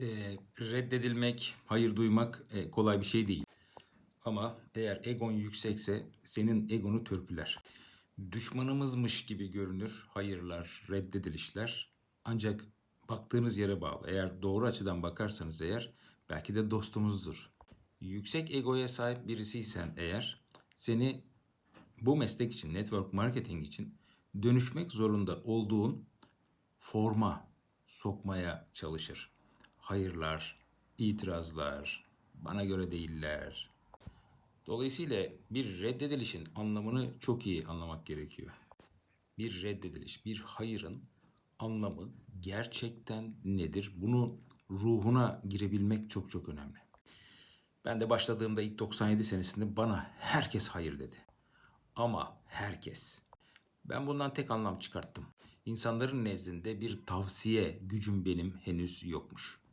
e, reddedilmek, hayır duymak e, kolay bir şey değil. Ama eğer egon yüksekse senin egonu törpüler. Düşmanımızmış gibi görünür hayırlar, reddedilişler. Ancak baktığınız yere bağlı. Eğer doğru açıdan bakarsanız eğer belki de dostumuzdur. Yüksek egoya sahip birisiysen eğer seni bu meslek için, network marketing için dönüşmek zorunda olduğun forma sokmaya çalışır. Hayırlar, itirazlar, bana göre değiller. Dolayısıyla bir reddedilişin anlamını çok iyi anlamak gerekiyor. Bir reddediliş, bir hayırın anlamı gerçekten nedir? Bunu ruhuna girebilmek çok çok önemli. Ben de başladığımda ilk 97 senesinde bana herkes hayır dedi. Ama herkes. Ben bundan tek anlam çıkarttım. İnsanların nezdinde bir tavsiye gücüm benim henüz yokmuş.